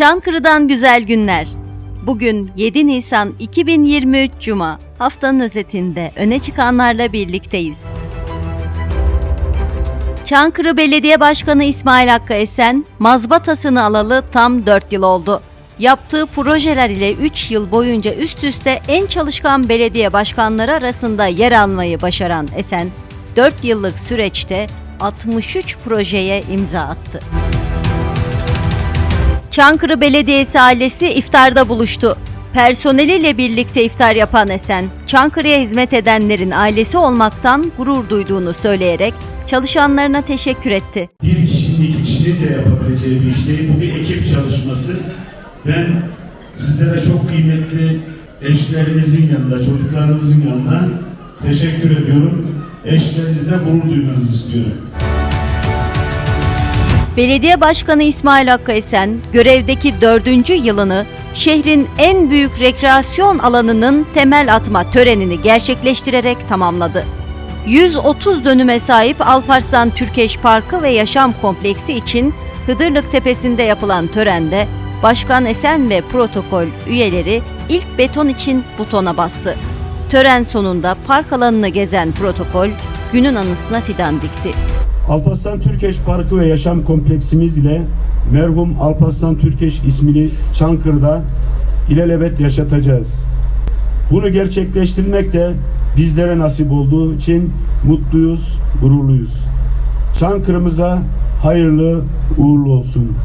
Çankırı'dan güzel günler. Bugün 7 Nisan 2023 Cuma. Haftanın özetinde öne çıkanlarla birlikteyiz. Çankırı Belediye Başkanı İsmail Hakkı Esen, mazbatasını alalı tam 4 yıl oldu. Yaptığı projeler ile 3 yıl boyunca üst üste en çalışkan belediye başkanları arasında yer almayı başaran Esen, 4 yıllık süreçte 63 projeye imza attı. Çankırı Belediyesi ailesi iftarda buluştu. Personeliyle birlikte iftar yapan Esen, Çankırı'ya hizmet edenlerin ailesi olmaktan gurur duyduğunu söyleyerek çalışanlarına teşekkür etti. bir kişinin kişinin de yapabileceği bir iş değil. Bu bir ekip çalışması. Ben sizlere çok kıymetli eşlerinizin yanında, çocuklarınızın yanında teşekkür ediyorum. Eşlerinizle gurur duymanızı istiyorum. Belediye Başkanı İsmail Hakkı Esen, görevdeki dördüncü yılını şehrin en büyük rekreasyon alanının temel atma törenini gerçekleştirerek tamamladı. 130 dönüme sahip Alparslan Türkeş Parkı ve Yaşam Kompleksi için Hıdırlık Tepesi'nde yapılan törende Başkan Esen ve protokol üyeleri ilk beton için butona bastı. Tören sonunda park alanını gezen protokol günün anısına fidan dikti. Alparslan Türkeş Parkı ve Yaşam Kompleksimiz ile merhum Alparslan Türkeş ismini Çankırı'da ilelebet yaşatacağız. Bunu gerçekleştirmek de bizlere nasip olduğu için mutluyuz, gururluyuz. Çankırı'mıza hayırlı uğurlu olsun.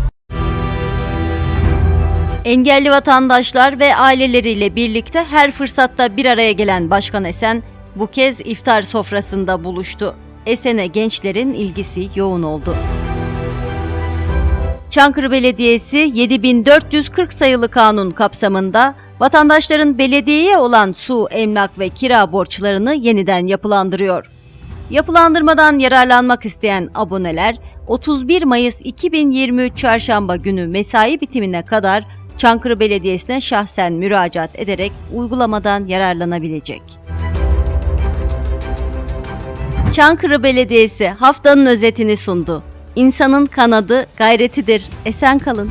Engelli vatandaşlar ve aileleriyle birlikte her fırsatta bir araya gelen Başkan Esen bu kez iftar sofrasında buluştu. Esen'e gençlerin ilgisi yoğun oldu. Çankırı Belediyesi 7440 sayılı kanun kapsamında vatandaşların belediyeye olan su, emlak ve kira borçlarını yeniden yapılandırıyor. Yapılandırmadan yararlanmak isteyen aboneler 31 Mayıs 2023 Çarşamba günü mesai bitimine kadar Çankırı Belediyesi'ne şahsen müracaat ederek uygulamadan yararlanabilecek. Çankırı Belediyesi haftanın özetini sundu. İnsanın kanadı gayretidir. Esen kalın.